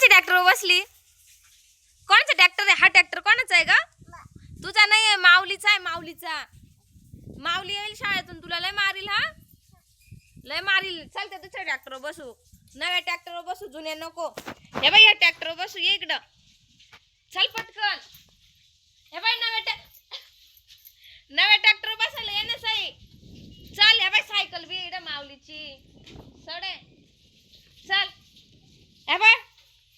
कोणाच्या ट्रॅक्टरवर बसली? कोणाचा ट्रॅक्टर आहे? हा ट्रॅक्टर कोणाचा आहे का तुझा नाही आहे माऊलीचा आहे माऊलीचा. माऊली येईल शाळेतून तुला लय मारील हा? लय मारील. चालते दुसऱ्या ट्रॅक्टरवर बसू. नव्या ट्रॅक्टरवर बसू जुन्या नको. हे बाई या ट्रॅक्टरवर बसू ये इकडं. चल पटकन. हे बाई नव्या ट्रॅ नव्या ट्रॅक्टरवर बसायला ये ना साई चल हे बाई सायकल बी इकडं माऊलीची. सडे चल हे बाय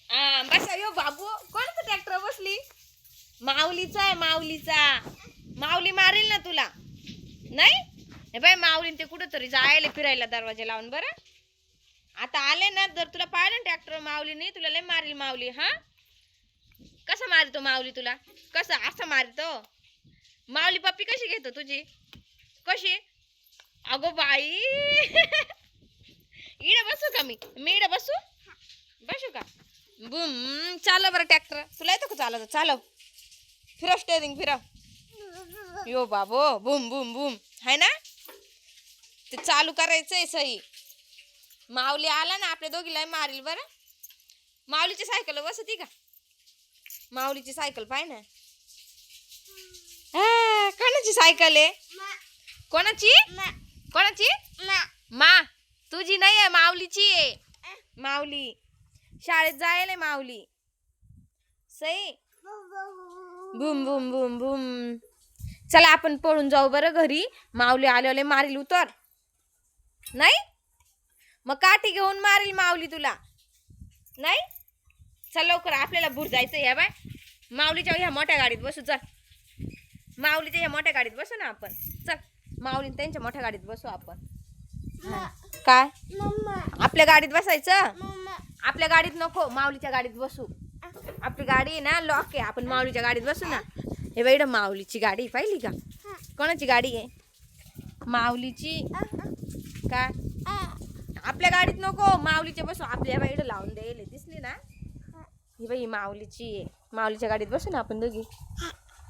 आ, बस यो बाबू कोणतं ट्रॅक्टर बसली माऊलीचा आहे माऊलीचा. माऊली मारेल ना तुला? नाही? हे बाय माऊली ते कुठं तरी जायला फिरायला दरवाजा लावून बरं. आता आले ना जर तुला पाहिलं ना ट्रॅक्टर माऊलीने तुला लय मारील माऊली हा? कसं मारतो माऊली तुला? कसं? असं मारतो? माऊली पप्पी कशी घेतो तुझी? कशी? अगो बाई. इडं बसू का मी? मी इडं बसू? बसू का? बुम चालव बरं ट्रॅक्टर तुला येतो का चालवतो चालव. फिरव स्टेरिंग फिरव यो बाबो बुम बुम बुम है ना? ते चालू करायचंय सही माऊली आला ना आपल्या दोघीला मारील बरं. माऊलीची सायकल बसती का? माऊलीची सायकल पाय ना. कोणाची सायकल आहे? कोणाची? कोणाची? मा. तुझी नाही आहे माऊलीची आहे. माऊली. शाळेत जायला माऊली. सई. बुम बुम बुम बुम. चला आपण पळून जाऊ बरं घरी. माऊली आले मारील उतर. नाही? मग काठी घेऊन मारील माऊली तुला. नाही? चल लवकर आपल्याला भूर जायचं ह्या बाय. माऊलीच्या ह्या मोठ्या गाडीत बसू चल. माऊलीच्या ह्या मोठ्या गाडीत बसू ना आपण. चल माऊली त्यांच्या मोठ्या गाडीत बसू आपण. काय? आपल्या गाडीत बसायचं? आपल्या गाडीत नको माऊलीच्या गाडीत बसू. आपली गाडी आहे ना लॉक आहे. आपण माऊलीच्या गाडीत बसू ना. हे बाई माऊलीची गाडी पाहिली का? कोणाची गाडी आहे? माऊलीची? का आपल्या गाडीत नको. माऊलीच्या बसू. आपल्या बाईड लावून द्यायला दिसली ना? ही बाई माऊलीची आहे. माऊलीच्या गाडीत बसू ना आपण दोघी.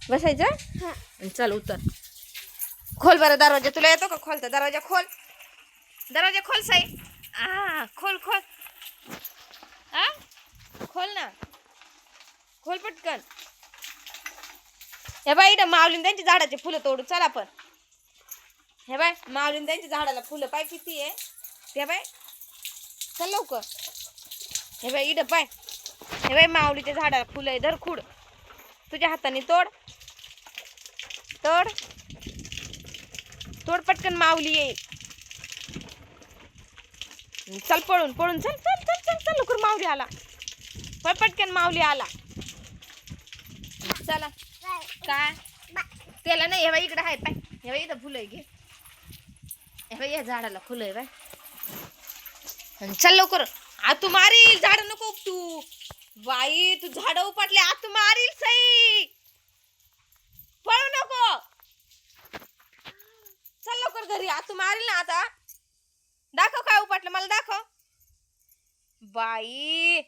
बसायचं? चल उतर. खोल बरं दरवाजा. तुला येतो का खोलता दरवाजा खोल. दरवाजा खोल साई. हा खोल खोल. हा खोल ना. खोल पटकन. हे बाई इथं माऊलीन त्यांची झाडाचे फुलं तोडू. चला आपण हे बाय माऊलीन त्यांच्या झाडाला फुलं पाय किती आहे? ते बाय चल लवकर. हे बाय इडं पाय. हे बाय माऊलीच्या झाडाला फुलं आहे. धर खूड. तुझ्या हाताने तोड. तोड. तोड पटकन माऊली आहे चल पळून पळून. चल चल चल चल चल लवकर माऊली आला. पळ पटकन माऊली आला. चला. काय? त्याला नाही हे इकडे आहे पाय. हे बाई इथं फुलं घे. हे बाई या झाडाला फुलं आहे बाय चल लवकर. आ तू मारील झाड नको तू बाई तू झाड उपटले आ तू मारील सई. पळू नको. चल लवकर घरी आ तू मारील ना आता. दाखव काय उपटलं मला दाखव. बाई.